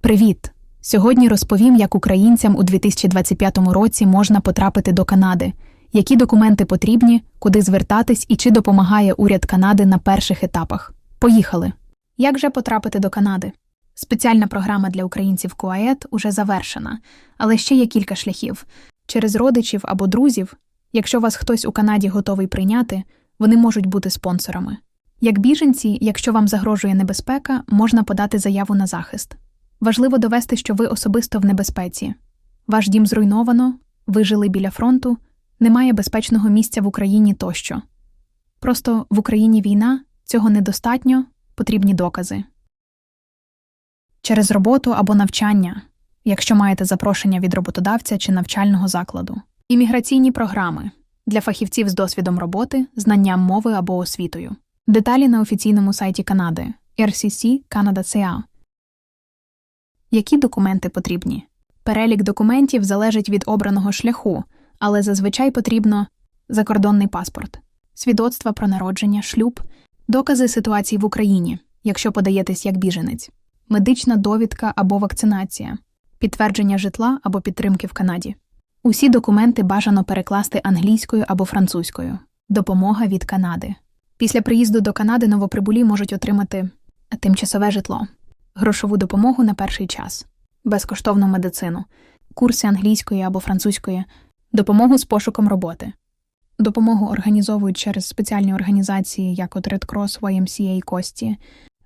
Привіт! Сьогодні розповім, як українцям у 2025 році можна потрапити до Канади, які документи потрібні, куди звертатись і чи допомагає уряд Канади на перших етапах. Поїхали! Як же потрапити до Канади? Спеціальна програма для українців КУАЕТ уже завершена, але ще є кілька шляхів. Через родичів або друзів, якщо вас хтось у Канаді готовий прийняти, вони можуть бути спонсорами. Як біженці, якщо вам загрожує небезпека, можна подати заяву на захист. Важливо довести, що ви особисто в небезпеці. Ваш дім зруйновано, ви жили біля фронту, немає безпечного місця в Україні тощо. Просто в Україні війна, цього недостатньо, потрібні докази. Через роботу або навчання, якщо маєте запрошення від роботодавця чи навчального закладу. Імміграційні програми для фахівців з досвідом роботи, знанням мови або освітою. Деталі на офіційному сайті Канади RCC Canada.ca. Які документи потрібні? Перелік документів залежить від обраного шляху, але зазвичай потрібно закордонний паспорт, свідоцтва про народження, шлюб, докази ситуації в Україні, якщо подаєтесь як біженець, медична довідка або вакцинація, підтвердження житла або підтримки в Канаді. Усі документи бажано перекласти англійською або французькою. Допомога від Канади. Після приїзду до Канади новоприбулі можуть отримати тимчасове житло, грошову допомогу на перший час, безкоштовну медицину, курси англійської або французької, допомогу з пошуком роботи. Допомогу організовують через спеціальні організації, як от Red Cross, YMCA і Кості.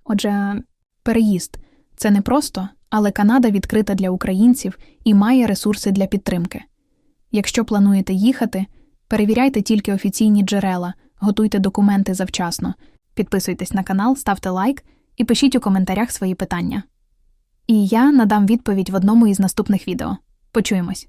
Отже, переїзд це не просто, але Канада відкрита для українців і має ресурси для підтримки. Якщо плануєте їхати, перевіряйте тільки офіційні джерела, готуйте документи завчасно, підписуйтесь на канал, ставте лайк і пишіть у коментарях свої питання. І я надам відповідь в одному із наступних відео. Почуємось!